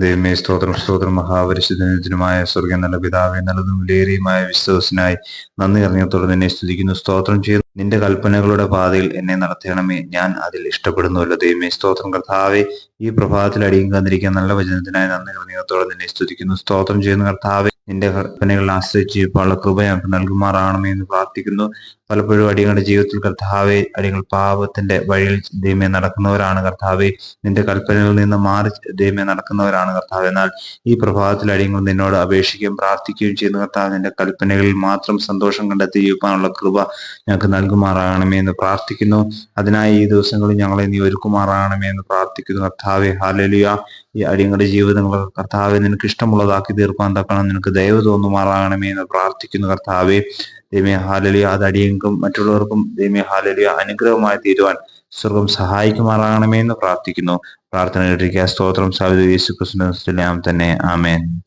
ദൈവമേ സ്തോത്രം സ്തോത്രം. മഹാപരിശുദ്ധനുമായ സ്വർഗം നല്ല പിതാവെ നല്ലതും വിലയേറിയുമായ വിശ്വാസനായി നന്ദി അറിഞ്ഞത്തോടെ നിന്നെ സ്തുതിക്കുന്നു. സ്തോത്രം ചെയ്യുന്നു നിന്റെ കൽപ്പനകളുടെ പാതയിൽ എന്നെ നടത്തണമേ. ഞാൻ അതിൽ ഇഷ്ടപ്പെടുന്നുവല്ലോ. ദൈവമേ സ്തോത്രം. കർത്താവെ ഈ പ്രഭാതത്തിൽ അടിയും കന്നിരിക്കാൻ നല്ല വചനത്തിനായി നന്ദി. നിയമത്തോടെ നിന്നെ സ്തുതിക്കുന്നു. സ്തോത്രം ചെയ്യുന്ന കർത്താവെ. നിന്റെ കൽപ്പനകൾ ആശ്രയിച്ച് പല കൃപ ഞങ്ങൾക്ക് നൽകുമാറാണമേ എന്ന് പ്രാർത്ഥിക്കുന്നു. പലപ്പോഴും അടിയങ്ങളുടെ ജീവിതത്തിൽ കർത്താവെ അടിയങ്ങൾ പാപത്തിന്റെ വഴിയിൽ ദൈവമേ നടക്കുന്നവരാണ് കർത്താവെ. നിന്റെ കൽപ്പനകളിൽ നിന്ന് മാറി ദൈവമേ നടക്കുന്നവരാണ് കർത്താവ്. എന്നാൽ ഈ പ്രഭാതത്തിൽ അടിയങ്ങൾ നിന്നോട് അപേക്ഷിക്കുകയും പ്രാർത്ഥിക്കുകയും ചെയ്യുന്ന കർത്താവ് നിന്റെ കൽപ്പനകളിൽ മാത്രം സന്തോഷം കണ്ടെത്തി ജീവിക്കാനുള്ള കൃപ ഞങ്ങൾക്ക് നൽകുമാറാകണമേ എന്ന് പ്രാർത്ഥിക്കുന്നു. അതിനായി ഈ ദിവസങ്ങളിൽ ഞങ്ങളെ നീ ഒരുക്കുമാറാകണമേ എന്ന് പ്രാർത്ഥിക്കുന്നു. കർത്താവെ ഹാലലിയ ഈ അടിയങ്ങളുടെ ജീവിതങ്ങൾ കർത്താവെ നിനക്ക് ഇഷ്ടമുള്ളതാക്കി തീർക്കാൻ തക്കണം നിനക്ക് ദയവ് തോന്നുമാറാകണമേ എന്ന് പ്രാർത്ഥിക്കുന്നു കർത്താവെ. ദൈവമേ ഹാലലിയ അത് അടിയങ്ങൾക്കും മറ്റുള്ളവർക്കും ദൈവമേ ഹാലലിയ അനുഗ്രഹമായി തീരുവാൻ സ്വർഗം സഹായിക്കുമാറാകണമേ എന്ന് പ്രാർത്ഥിക്കുന്നു. പ്രാർത്ഥന കേട്ടിരിക്കുക. സ്തോത്രം സാവിത യേശു തന്നെ. ആമേൻ.